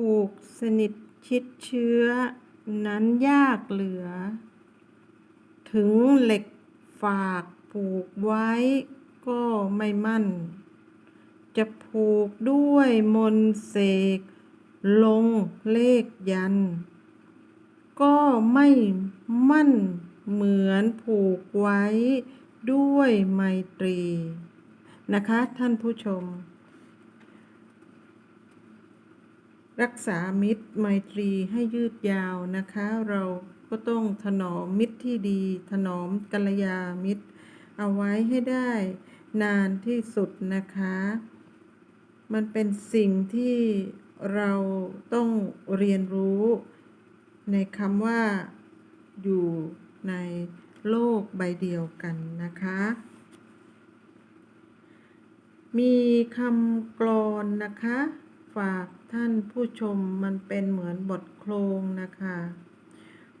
ผูกสนิทชิดเชื้อ นั้นยากเหลือ ถึงเหล็กฝากผูกไว้ก็ไม่มั่น จะผูกด้วยมนเสก ลงเลขยัน ก็ไม่มั่นเหมือนผูกไว้ด้วยไมตรี นะคะท่านผู้ชม รักษามิตรไมตรีให้ยืดยาวนะคะ เราก็ต้องถนอมมิตรที่ดี ถนอมกัลยามิตร เอาไว้ให้ได้นานที่สุดนะคะ มันเป็นสิ่งที่เราต้องเรียนรู้ในคำว่าอยู่ในโลกใบเดียวกันนะคะ มีคำกลอนนะคะ ฝากท่านผู้ชมมันเป็นเหมือนบทโครงนะคะ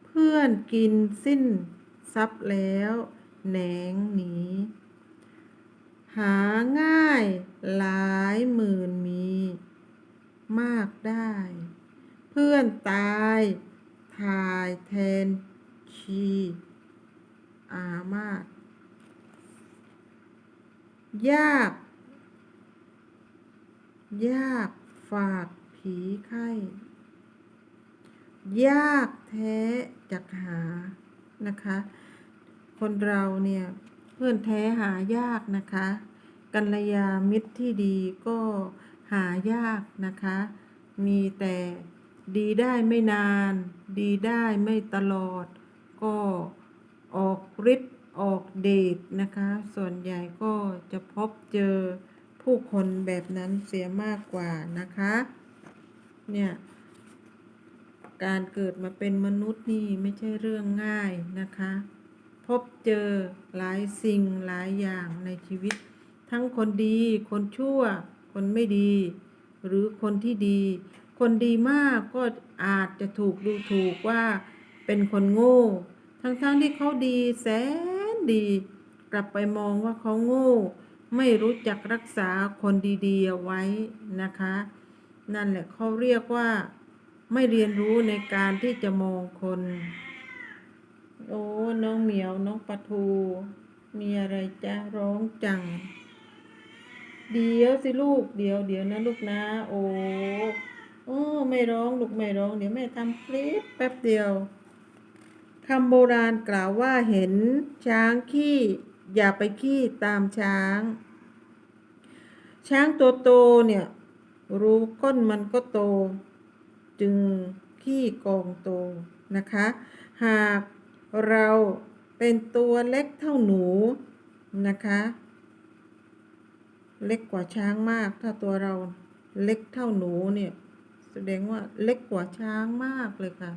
เพื่อนกินสิ้นทรัพย์แล้วแหนงหนีหาง่ายหลายหมื่นมี มากได้ เพื่อนตายทายแทนชีอามาตยาก ยาก ฝากผีไข้ ยากแท้จักหานะคะ คนเราเนี่ยเพื่อนแท้หายากนะคะ กัลยามิตรที่ดีก็หายากนะคะ มีแต่ดีได้ไม่นาน ดีได้ไม่ตลอด ก็ออกฤทธิ์ออกเดชนะคะ ส่วนใหญ่ก็จะพบเจอ ผู้คนแบบนั้นเสียมากกว่านะคะ เนี่ยการเกิดมาเป็นมนุษย์นี่ไม่ใช่เรื่องง่ายนะคะ พบเจอหลายสิ่งหลายอย่างในชีวิต ทั้งคนดีคนชั่ว คนไม่ดี หรือคนที่ดี คนดีมากก็อาจจะถูกดูถูกว่าเป็นคนโง่ ทั้งๆทที่เขาดีแสนดี กลับไปมองว่าเขาโง่ ไม่รู้จักรักษาคนดีๆเอาไว้นะคะ นั่นแหละเขาเรียกว่าไม่เรียนรู้ในการที่จะมองคน โอ้น้องเหมียวน้องปลาทู มีอะไรจะร้องจัง เดี๋ยวสิลูกเดี๋ยวเดี๋ยวนะลูกนะ โอ้โอ้ไม่ร้องลูกไม่ร้อง เดี๋ยวแม่ทำคลิปแป๊บเดียวคำโบราณกล่าวว่าเห็นช้างขี้ อย่าไปขี้ตามช้าง ช้างตัวโตเนี่ย รู้ก้นมันก็โต จึงขี้กองโตนะคะ หากเราเป็นตัวเล็กเท่าหนูนะคะ เล็กกว่าช้างมาก ถ้าตัวเราเล็กเท่าหนูเนี่ยแสดงว่าเล็กกว่าช้างมากเลยค่ะ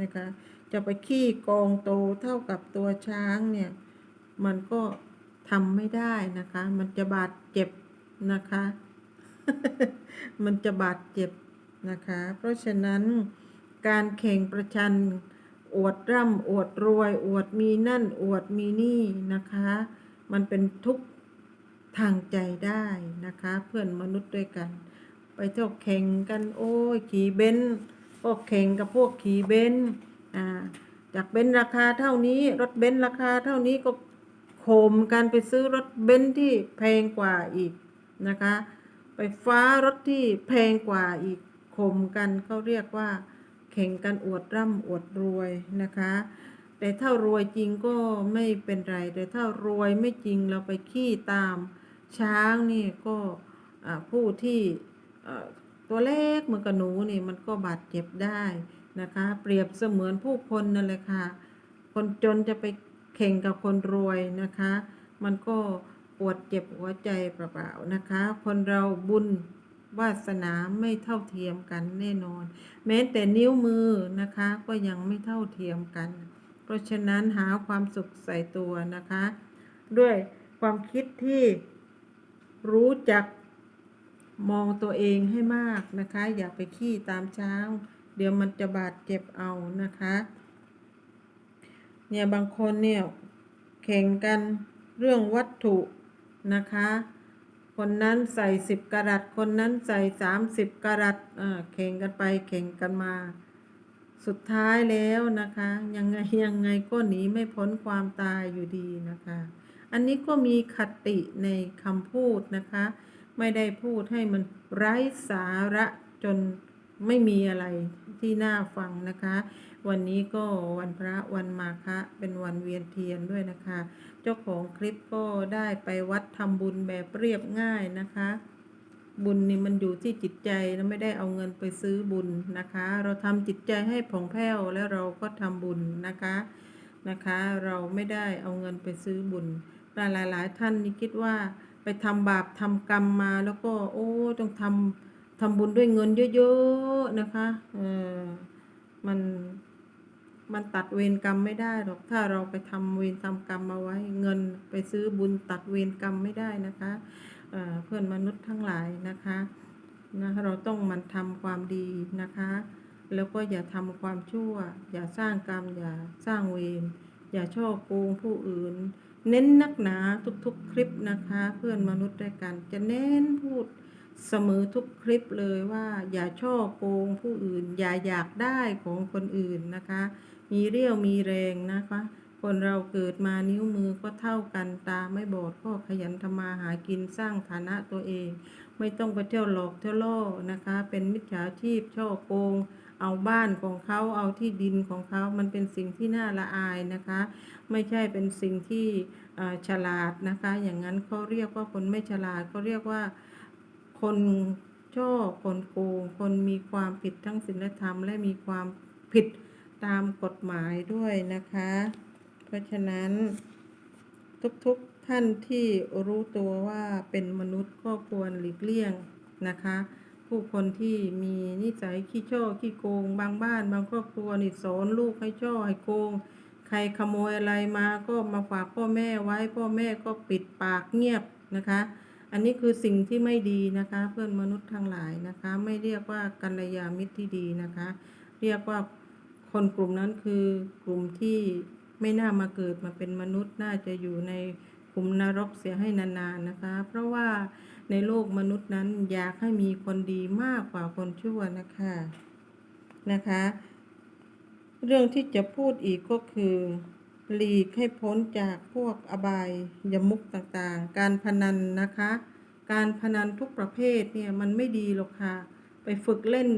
นะคะ จะไปขี้กองโตเท่ากับตัวช้างเนี่ย มันก็ทำไม่ได้นะคะ มันจะบาดเจ็บนะคะ มันจะบาดเจ็บนะคะ เพราะฉะนั้นการแข่งประชันอวดร่ำอวดรวย อวดมีนั่นอวดมีนี่นะคะ มันเป็นทุกทางใจได้นะคะ เพื่อนมนุษย์ด้วยกัน ไปเที่ยวแข่งกันโอ้ยขี่เบนซ์ก็แข่งกับพวกขี่เบนซ์อ่าจากเบนซ์ราคาเท่านี้ รถเบนซ์ราคาเท่านี้ก็ โขมกันไปซื้อรถเบนซ์ที่แพงกว่าอีกนะคะ ไปฟ้ารถที่แพงกว่าอีกข่มกันเขาเรียกว่า แข่งกันอวดร่ำอวดรวยนะคะ แต่ถ้ารวยจริงก็ไม่เป็นไร แต่ถ้ารวยไม่จริงเราไปขี้ตามช้างนี่ก็ผู้ที่ตัวเล็กเหมือนกับหนูนี่มันก็บาดเจ็บได้นะคะ เปรียบเสมือนผู้คนนั่นแหละค่ะ คนจนจะไป แข่งกับคนรวยนะคะ มันก็ปวดเจ็บหัวใจเปล่าๆนะคะ คนเราบุญวาสนาไม่เท่าเทียมกันแน่นอน แม้แต่นิ้วมือนะคะก็ยังไม่เท่าเทียมกัน เพราะฉะนั้นหาความสุขใส่ตัวนะคะ ด้วยความคิดที่รู้จักมองตัวเองให้มากนะคะ อย่าไปขี้ตามช้าง เดี๋ยวมันจะบาดเจ็บเอานะคะ เนี่ยบางคนเนี่ยแข่งกันเรื่องวัตถุนะคะ คนนั้นใส่สิบกะรัตคนนั้นใส่สามสิบกะรัตอ่าแข่งกันไปแข่งกันมา สุดท้ายแล้วนะคะ ยังไงยังไงก็หนีไม่พ้นความตายอยู่ดีนะคะ อันนี้ก็มีคติในคำพูดนะคะ ไม่ได้พูดให้มันไร้สาระจนไม่มีอะไรที่น่าฟังนะคะ วันนี้ก็วันพระวันมาฆะเป็นวันเวียนเทียนด้วยนะคะ เจ้าของคลิปก็ได้ไปวัดทำบุญแบบเรียบง่ายนะคะ บุญนี่มันอยู่ที่จิตใจนะไม่ได้เอาเงินไปซื้อบุญนะคะ เราทำจิตใจให้ผ่องแผ้วแล้วเราก็ทำบุญนะคะนะคะ เราไม่ได้เอาเงินไปซื้อบุญแต่หลายๆท่านนี่คิดว่าไปทำบาปทำกรรมมาแล้วก็โอ้ต้องทำทำบุญด้วยเงินเยอะๆนะคะเออมัน มันตัดเวรกรรมไม่ได้หรอก ถ้าเราไปทำเวรทำกรรมมาไว้ เงินไปซื้อบุญตัดเวรกรรมไม่ได้นะคะเเพื่อนมนุษย์ทั้งหลายนะคะนะเราต้องมันทำความดีนะคะ แล้วก็อย่าทำความชั่ว อย่าสร้างกรรม อย่าสร้างเวร อย่าช่อโกงผู้อื่น เน้นนักหนาทุกๆคลิปนะคะ เพื่อนมนุษย์ด้วยกัน จะเน้นพูดเสมอทุกคลิปเลยว่าอย่าช่อโกงผู้อื่น อย่าอยากได้ของคนอื่นนะคะ มีเรี่ยวมีแรงนะคะ คนเราเกิดมานิ้วมือก็เท่ากันตาไม่บอดก็ขยันทำมาหากินสร้างฐานะตัวเอง ไม่ต้องไปเที่ยวหลอกเที่ยวล่อนะคะ เป็นมิจฉาชีพช่อโกงเอาบ้านของเขาเอาที่ดินของเขา มันเป็นสิ่งที่น่าละอายนะคะ ไม่ใช่เป็นสิ่งที่ฉลาดนะคะ อย่างนั้นเขาเรียกว่าคนไม่ฉลาดเขาเรียกว่าคนช่อคนโกงคนมีความผิดทั้งศีลธรรมและมีความผิด ตามกฎหมายด้วยนะคะ เพราะฉะนั้น ทุกๆท่านที่รู้ตัวว่าเป็นมนุษย์ก็ควรหลีกเลี่ยงนะคะ ผู้คนที่มีนิสัยขี้ช่อขี้โกง บางบ้าน บางครอบครัวนี่สอนลูกให้ช่อให้โกง ใครขโมยอะไรมาก็มาฝากพ่อแม่ไว้พ่อแม่ก็ปิดปากเงียบนะคะ อันนี้คือสิ่งที่ไม่ดีนะคะ เพื่อนมนุษย์ทั้งหลายนะคะ ไม่เรียกว่ากัลยาณมิตรที่ดีนะคะ เรียกว่า คนกลุ่มนั้นคือกลุ่มที่ไม่น่ามาเกิดมาเป็นมนุษย์น่าจะอยู่ในขุมนรกเสียให้นานๆนะคะ เพราะว่าในโลกมนุษย์นั้นอยากให้มีคนดีมากกว่าคนชั่วนะคะนะคะ เรื่องที่จะพูดอีกก็คือ หลีกให้พ้นจากพวกอบายยมุกต่างๆ การพนันนะคะ การพนันทุกประเภทเนี่ยมันไม่ดีหรอกค่ะ ไปฝึกเล่น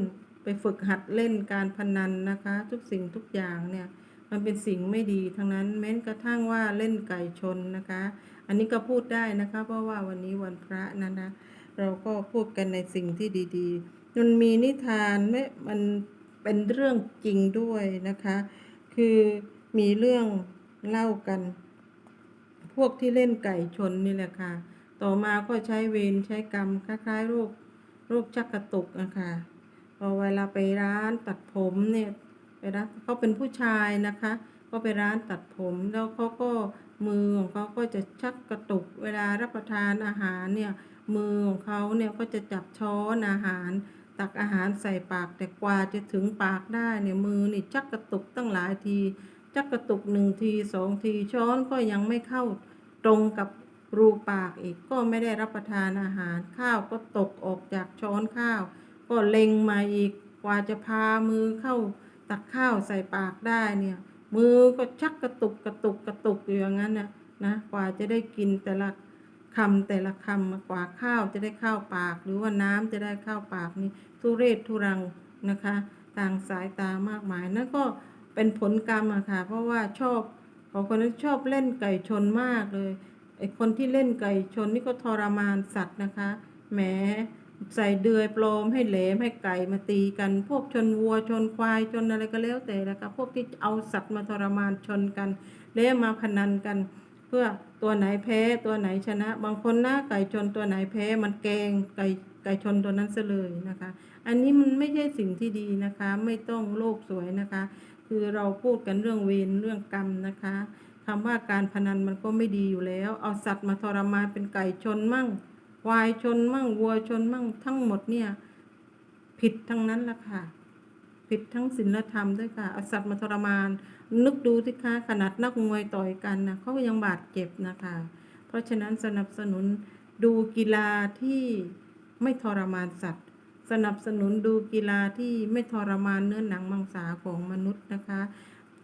ไปฝึกหัดเล่นการพนันนะคะ ทุกสิ่งทุกอย่างเนี่ยมันเป็นสิ่งไม่ดีทั้งนั้นแม้กระทั่งว่าเล่นไก่ชนนะคะ อันนี้ก็พูดได้นะคะ เพราะว่าวันนี้วันพระนะนะเราก็พูดกันในสิ่งที่ดีๆ มันมีนิทานไหมมันเป็นเรื่องจริงด้วยนะคะ คือมีเรื่องเล่ากัน พวกที่เล่นไก่ชนนี่แหละค่ะ ต่อมาก็ใช้เวรใช้กรรมคล้ายๆโรคโรคชักกระตุกนะคะ พอเวลาไปร้านตัดผมเนี่ยไปร้านเขาเป็นผู้ชายนะคะ ก็ไปร้านตัดผมแล้วเขาก็มือของเขาก็จะชักกระตุกเวลารับประทานอาหารเนี่ยมือของเขาเนี่ยก็จะจับช้อนอาหาร ตักอาหารใส่ปากแต่กว่าจะถึงปากได้เนี่ยมือนี่ชักกระตุกตั้งหลายทีชักกระตุกหนึ่งทีสองทีช้อนก็ยังไม่เข้าตรงกับรูปากอีกก็ไม่ได้รับประทานอาหารข้าวก็ตกออกจากช้อนข้าว ก็เล็งมาอีกกว่าจะพามือเข้าตักข้าวใส่ปากได้เนี่ย มือก็ชักกระตุกกระตุกกระตุกอยู่อย่างนั้นนะนะกว่าจะได้กินแต่ละคำแต่ละคำกว่าข้าวจะได้เข้าปาก หรือว่าน้ำจะได้เข้าปากนี่ทุเรศทุรังนะคะต่างสายตามากมายนั่นก็เป็นผลกรรมอะค่ะเพราะว่าชอบของคนนั้นชอบเล่นไก่ชนมากเลยไอคนที่เล่นไก่ชนนี่ก็ทรมานสัตว์นะคะแหม ใส่เดือยปลอมให้แหลมให้ไก่มาตีกัน พวกชนวัวชนควายชนอะไรก็แล้วแต่นะคะพวกที่เอาสัตว์มาทรมานชนกันแล้วมาพนันกัน เพื่อตัวไหนแพ้ตัวไหนชนะ บางคนหน้าไก่ชนตัวไหนแพ้มันแกงไก่ไก่ชนตัวนั้นซะเลยนะคะ อันนี้มันไม่ใช่สิ่งที่ดีนะคะ ไม่ต้องโลกสวยนะคะ คือเราพูดกันเรื่องเวรเรื่องกรรมนะคะคำว่าการพนันมันก็ไม่ดีอยู่แล้ว เอาสัตว์มาทรมานเป็นไก่ชนมั่ง ควายชนมั่งวัวชนมั่งทั้งหมดเนี่ย ผิดทั้งนั้นละค่ะ ผิดทั้งศีลธรรมด้วยค่ะเอาสัตว์มาทรมาน นึกดูสิคะขนาดนักมวยต่อยกันนะเขาก็ยังบาดเจ็บนะคะ เพราะฉะนั้นสนับสนุนดูกีฬาที่ไม่ทรมานสัตว์ สนับสนุนดูกีฬาที่ไม่ทรมานเนื้อหนังมังสาของมนุษย์นะคะ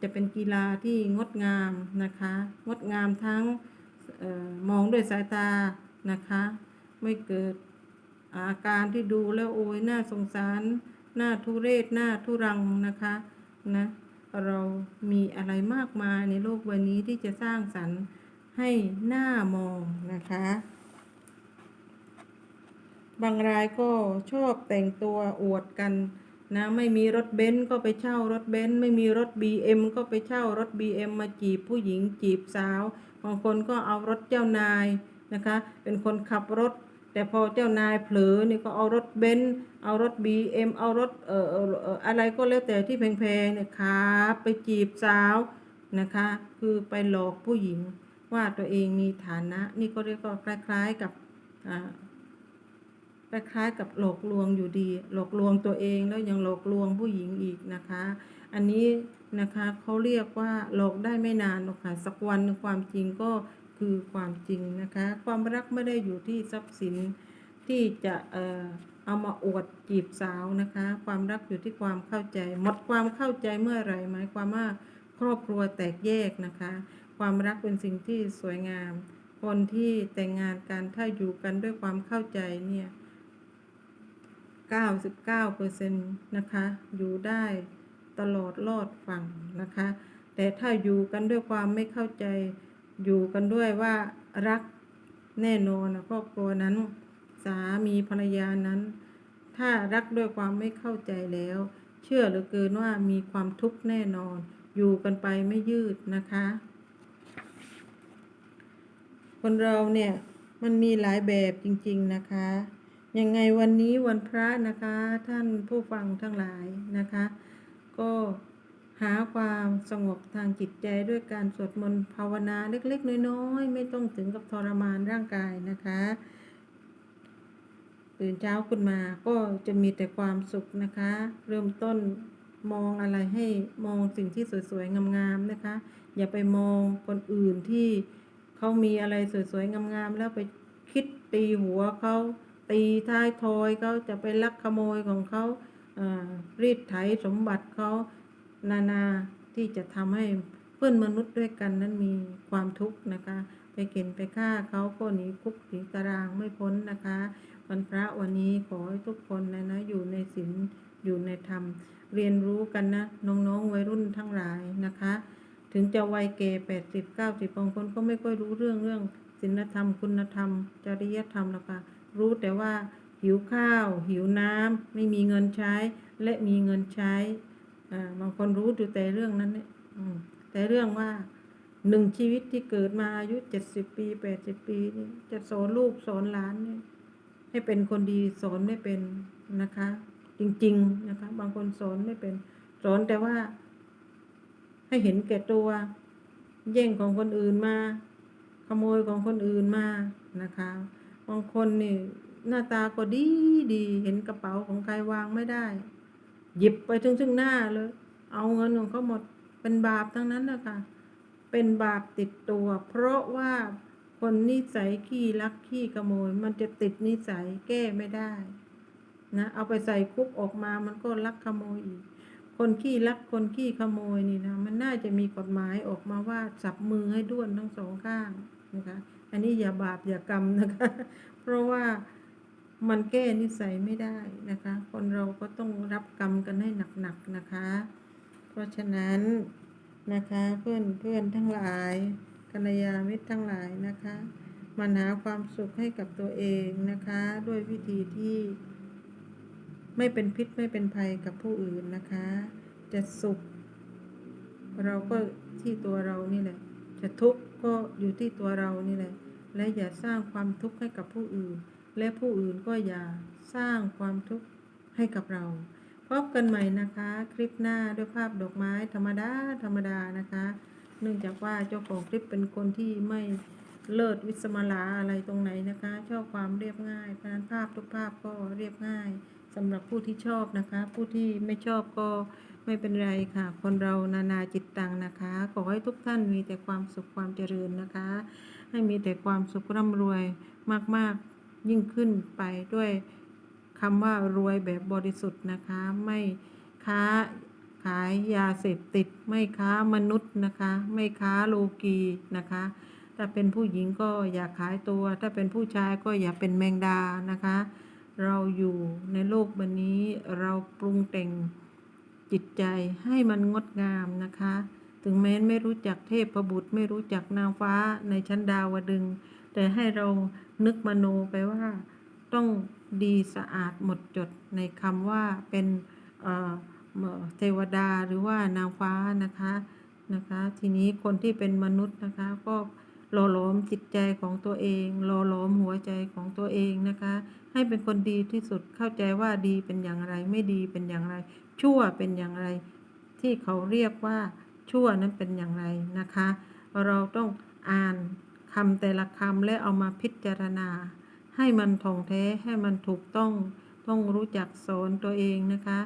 จะเป็นกีฬาที่งดงามนะคะ งดงามทั้งออมองด้วยสายตานะคะ ไม่เกิด อาการที่ดูแล้วโอ้ยน่าสงสาร น่าทุเรศน่าทุรังนะคะนะเรามีอะไรมากมายในโลกใบนี้ที่จะสร้างสรรค์ให้หน้ามองนะคะ บางรายก็ชอบแต่งตัวอวดกันนะไม่มีรถเบนซ์ก็ไปเช่ารถเบนซ์ไม่มีรถ BM ก็ไปเช่ารถ BM มาจีบผู้หญิงจีบสาว บางคนก็เอารถเจ้านายนะคะ เป็นคนขับรถ แต่พอเจ้านายเผลอนี่ก็เอารถเบนซ์เอารถ BM เอารถเอ่อเอ่อเอ่ออะไรก็แล้วแต่ที่แพงๆเนี่ยขับไปจีบสาวนะคะ คือไปหลอกผู้หญิงว่าตัวเองมีฐานะ นี่ก็เรียกว่าคล้ายๆกับอ่าคล้ายๆกับหลอกลวงอยู่ดี หลอกลวงตัวเองแล้วยังหลอกลวงผู้หญิงอีกนะคะ อันนี้นะคะเขาเรียกว่าหลอกได้ไม่นานหรอกค่ะสักวันความจริงก็ คือความจริงนะคะ ความรักไม่ได้อยู่ที่ทรัพย์สินที่จะเอ่อเอามาอวดจีบสาวนะคะ ความรักอยู่ที่ความเข้าใจ หมดความเข้าใจเมื่อไหร่หมายความว่าครอบครัวแตกแยกนะคะ ความรักเป็นสิ่งที่สวยงาม คนที่แต่งงานกันถ้าอยู่กันด้วยความเข้าใจเนี่ย99%นะคะ อยู่ได้ตลอดรอดฝั่งนะคะ แต่ถ้าอยู่กันด้วยความไม่เข้าใจ อยู่กันด้วยว่ารักแน่นอนครอบครัวนั้น สามีภรรยานั้น ถ้ารักด้วยความไม่เข้าใจแล้ว เชื่อเหลือเกินว่ามีความทุกข์แน่นอน อยู่กันไปไม่ยืดนะคะ คนเราเนี่ยมันมีหลายแบบจริง ๆนะคะ ยังไงวันนี้วันพระนะคะ ท่านผู้ฟังทั้งหลายนะคะ ก็ หาความสงบทางจิตใจด้วยการสวดมนต์ภาวนาเล็กๆ น้อยๆ ไม่ต้องถึงกับทรมานร่างกายนะคะตื่นเช้าขึ้นมาก็จะมีแต่ความสุขนะคะ เริ่มต้นมองอะไรให้มองสิ่งที่สวยๆ งามๆนะคะ อย่าไปมองคนอื่นที่เขามีอะไรสวยๆ งามๆ แล้วไปคิดตีหัวเขาตีท้ายทอยเขาจะไปลักขโมยของเขาอ่ารีดไถสมบัติเขา นานาที่จะทำให้เพื่อนมนุษย์ด้วยกันนั้นมีความทุกข์นะคะ ไปเก็นไปฆ่าเขาก็หนีคุกหนีตารางไม่พ้นนะคะ วันพระวันนี้ขอให้ทุกคนนะนะอยู่ในศีลอยู่ในธรรม เรียนรู้กันนะน้องๆวัยรุ่นทั้งหลายนะคะ ถึงจะวัยแก่แปดสิบเก้าสิบบางคนก็ไม่ค่อยรู้เรื่องเรื่องศีลธรรมคุณธรรม จริยธรรมหรอกค่ะรู้แต่ว่าหิวข้าว หิวน้ำไม่มีเงินใช้และมีเงินใช้ บางคนรู้อยู่แต่เรื่องนั้นเนี่ยแต่เรื่องว่าหนึ่งชีวิตที่เกิดมาอายุเจ็ดสิบปีแปดสิบปีนี่จะสอนลูกสอนหลานเนี่ยให้เป็นคนดีสอนไม่เป็นนะคะ จริง ๆนะคะ บางคนสอนไม่เป็น สอนแต่ว่า ให้เห็นแก่ตัว แย่งของคนอื่นมา ขโมยของคนอื่นมานะคะ บางคนนี่หน้าตาก็ดีดีเห็นกระเป๋าของใครวางไม่ได้ หยิบไปถึงซึ่งหน้าเลย เอาเงินของเขาหมดเป็นบาปทั้งนั้นนะคะเป็นบาปติดตัว เพราะว่าคนนิสัยขี้ลักขี้ขโมย มันจะติดนิสัยแก้ไม่ได้นะเอาไปใส่คุกออกมามันก็ลักขโมยอีก คนขี้ลักคนขี้ขโมยนี่นะมันน่าจะมีกฎหมายออกมาว่าจับมือให้ด้วนทั้งสองข้างนะคะ อันนี้อย่าบาปอย่ากรรมนะคะ เพราะว่า มันแก้นิสัยไม่ได้นะคะ คนเราก็ต้องรับกรรมกันให้หนักๆนะคะ เพราะฉะนั้นนะคะเพื่อนเพื่อนทั้งหลายกัลยาณมิตรทั้งหลายนะคะมันหาความสุขให้กับตัวเองนะคะ ด้วยวิธีที่ไม่เป็นพิษไม่เป็นภัยกับผู้อื่นนะคะ จะสุข เราก็ที่ตัวเรานี่แหละ จะทุกข์ก็อยู่ที่ตัวเรานี่แหละ และอย่าสร้างความทุกข์ให้กับผู้อื่น และผู้อื่นก็อย่าสร้างความทุกข์ให้กับเรา พบกันใหม่นะคะ คลิปหน้าด้วยภาพดอกไม้ธรรมดา ธรรมดานะคะ เนื่องจากว่าเจ้าของคลิปเป็นคนที่ไม่เลิศวิสมาลาอะไรตรงไหนนะคะ ชอบความเรียบง่ายเพราะนั้นภาพทุกภาพก็เรียบง่ายสำหรับผู้ที่ชอบนะคะ ผู้ที่ไม่ชอบก็ไม่เป็นไรค่ะ คนเรานานาจิตตังนะคะ ขอให้ทุกท่านมีแต่ความสุขความเจริญนะคะ ให้มีแต่ความสุขร่ำรวยมากๆ ยิ่งขึ้นไปด้วยคำว่ารวยแบบบริสุทธิ์นะคะ ไม่ค้าขายยาเสพติด ไม่ค้ามนุษย์นะคะ ไม่ค้าโลกีนะคะ ถ้าเป็นผู้หญิงก็อย่าขายตัว ถ้าเป็นผู้ชายก็อย่าเป็นแมงดานะคะ เราอยู่ในโลกใบนี้เราปรุงแต่งจิตใจให้มันงดงามนะคะ ถึงแม้ไม่รู้จักเทพประบุตรไม่รู้จักนางฟ้าในชั้นดาวดึง แต่ให้เรานึกมโนไปว่า ต้องดีสะอาดหมดจดในคำว่าเป็นเอ่อเอ่อเทวดาหรือว่านางฟ้านะคะนะคะ ทีนี้คนที่เป็นมนุษย์นะคะก็หล่อหลอมจิตใจของตัวเองหล่อหลอมหัวใจของตัวเองนะคะ ให้เป็นคนดีที่สุดเข้าใจว่าดีเป็นอย่างไร ไม่ดีเป็นอย่างไร ชั่วเป็นอย่างไร ที่เขาเรียกว่าชั่วนั้นเป็นอย่างไรนะคะ เราต้องอ่าน คำแต่ละคำและเอามาพิจารณา ให้มันท่องแท้ให้มันถูกต้องต้องรู้จักสอนตัวเองนะคะ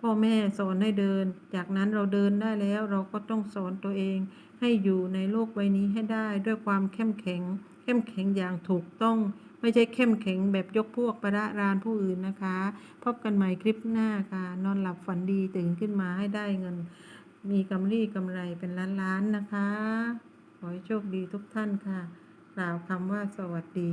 พ่อแม่สอนให้เดิน จากนั้นเราเดินได้แล้วเราก็ต้องสอนตัวเอง ให้อยู่ในโลกใบนี้ให้ได้ด้วยความเข้มแข็ง เข้มแข็งอย่างถูกต้อง ไม่ใช่เข้มแข็งแบบยกพวกประดะรานผู้อื่นนะคะ พบกันใหม่คลิปหน้าค่ะ นอนหลับฝันดีตื่นขึ้นมาให้ได้เงิน มีกำไรกำไรเป็นล้านๆนะคะ ขอให้โชคดีทุกท่านค่ะกล่าวคำว่าสวัสดี